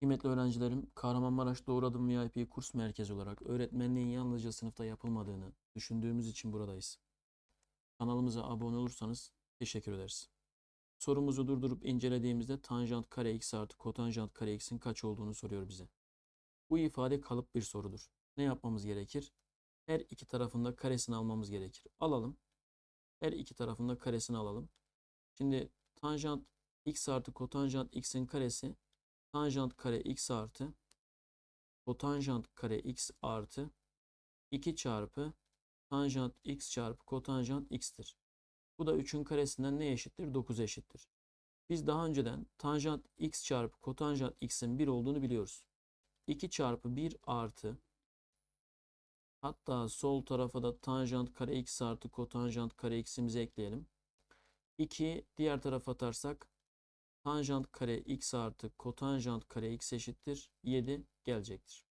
Kıymetli öğrencilerim, Kahramanmaraş Doğru Adım VIP kurs merkezi olarak öğretmenliğin yalnızca sınıfta yapılmadığını düşündüğümüz için buradayız. Kanalımıza abone olursanız teşekkür ederiz. Sorumuzu durdurup incelediğimizde tanjant kare x artı kotanjant kare x'in kaç olduğunu soruyor bize. Bu ifade kalıp bir sorudur. Ne yapmamız gerekir? Her iki tarafında karesini almamız gerekir. Alalım. Her iki tarafında karesini alalım. Şimdi tanjant x artı kotanjant x'in karesi tanjant kare x artı kotanjant kare x artı 2 çarpı tanjant x çarpı kotanjant x'tir. Bu da 3'ün karesinden ne eşittir? 9 eşittir. Biz daha önceden tanjant x çarpı kotanjant x'in 1 olduğunu biliyoruz. 2 çarpı 1 artı hatta sol tarafa da tanjant kare x artı kotanjant kare x'imizi ekleyelim. 2 diğer tarafa atarsak tanjant kare x artı kotanjant kare x eşittir 7 gelecektir.